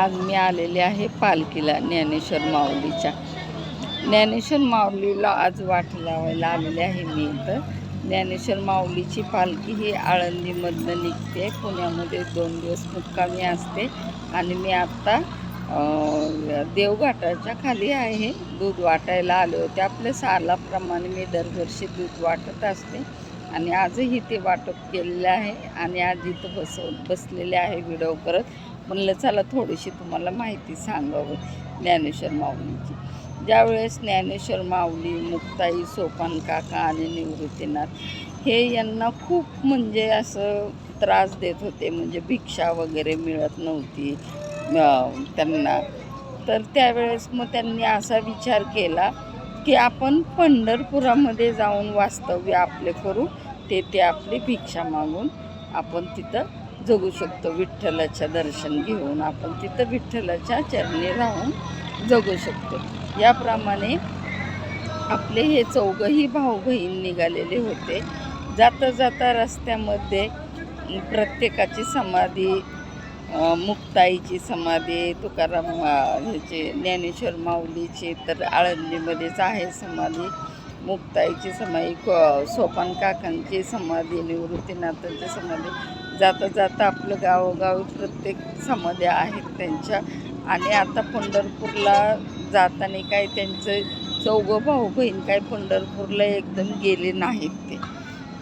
आज मी आलेले आहे पालखीला ज्ञानेश्वर माऊलीच्या. ज्ञानेश्वर माऊलीला आज वाट लावायला आलेले आहे मी इथं. ज्ञानेश्वर माऊलीची पालखी ही आळंदीमधनं निघते. पुण्यामध्ये दोन दिवस मुक्कामी असते. आणि मी आत्ता देवघाटाच्या खाली आहे. दूध वाटायला आले होते. आपल्या सालाप्रमाणे मी दरवर्षी दूध वाटत असते. आणि आजही ते वाटप केलेलं आहे. आणि आज इथं बसव बसलेले आहे. व्हिडिओ करत म्हणलं चला थोडीशी तुम्हाला माहिती सांगावं ज्ञानेश्वर माऊलीची. ज्यावेळेस ज्ञानेश्वर माऊली मुक्ताई सोपान काका आणि निवृत्तीनाथ हे यांना खूप म्हणजे असं त्रास देत होते म्हणजे भिक्षा वगैरे मिळत नव्हती त्यांना. तर त्यावेळेस मग त्यांनी असा विचार केला की आपण पंढरपुरामध्ये जाऊन वास्तव्य आपले करू ते ते आपली भिक्षा मागून आपण तिथं जगू शकतो विठ्ठलाच्या दर्शन घेऊन. आपण तिथं विठ्ठलाच्या चरणी राहून जगू शकतो. याप्रमाणे आपले हे चौघही भाऊ बहीण निघालेले होते. जाता जाता रस्त्यामध्ये प्रत्येकाची समाधी मुक्ताईची समाधी तुकाराम ह्याचे ज्ञानेश्वर माऊलीची तर आळंदीमध्येच आहे समाधी. मुक्ताईची समाधी सोपान काकांची समाधी निवृत्तीनाथांची समाधी. जाता जाता आपलं गावोगावी प्रत्येक समाध्या आहेत त्यांच्या. आणि आता पंढरपूरला जाताना काय त्यांचं चौघं भाऊ बहीण काय पंढरपूरला एकदम गेले नाहीत ते.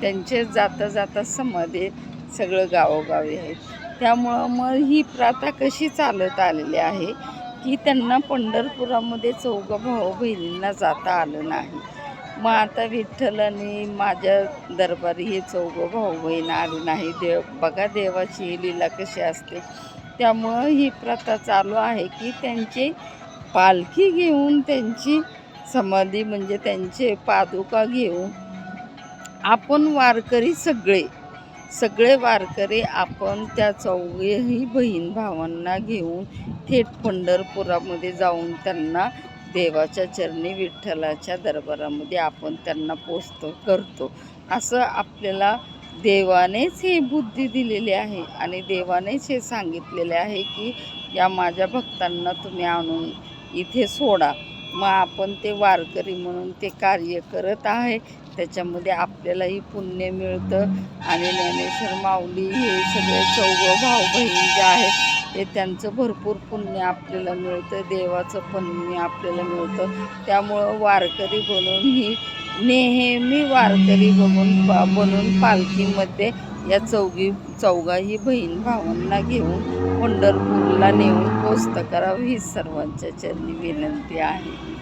त्यांचे जाता जाता समाधी सगळं गावोगावी आहेत त्यामुळं मग ही प्रथा कशी चालत आलेली आहे की त्यांना पंढरपुरामध्ये चौघं भाऊ बहिणींना जाता आलं नाही. मग आता विठ्ठल आणि माझ्या दरबारी हे चौघं भाऊ बहीण आली नाही. देव बघा देवाची लीला कशी असते. त्यामुळं ही प्रथा चालू आहे की त्यांची पालखी घेऊन त्यांची समाधी म्हणजे त्यांचे पादुका घेऊन आपण वारकरी सगळे सगळे वारकरी आपण त्या चौघेही बहीण भावांना घेऊन थेट पंढरपुरामध्ये जाऊन त्यांना देवाच्या चरणी विठ्ठलाच्या दरबारामध्ये आपण त्यांना पोचतो करतो. असं आपल्याला देवानेच ही बुद्धी दिलेली आहे आणि देवानेच हे सांगितलेले आहे की या माझ्या भक्तांना तुम्ही आणून इथे सोडा. मग आपण ते वारकरी म्हणून ते कार्य करत आहे. त्याच्यामध्ये आपल्यालाही पुण्य मिळतं आणि ज्ञानेश्वर माऊली हे सगळे चौघं भाऊ बहीण जे आहेत ते त्यांचं भरपूर पुण्य आपल्याला मिळतं देवाचं पुण्य आपल्याला मिळतं. त्यामुळं वारकरी बनून ही नेहमी वारकरी बघून बनून पालखीमध्ये या चौघी चौघाही बहीण भावांना घेऊन पंढरपूरला नेऊन पोचतं करावं ही सर्वांच्या चरणी विनंती आहे.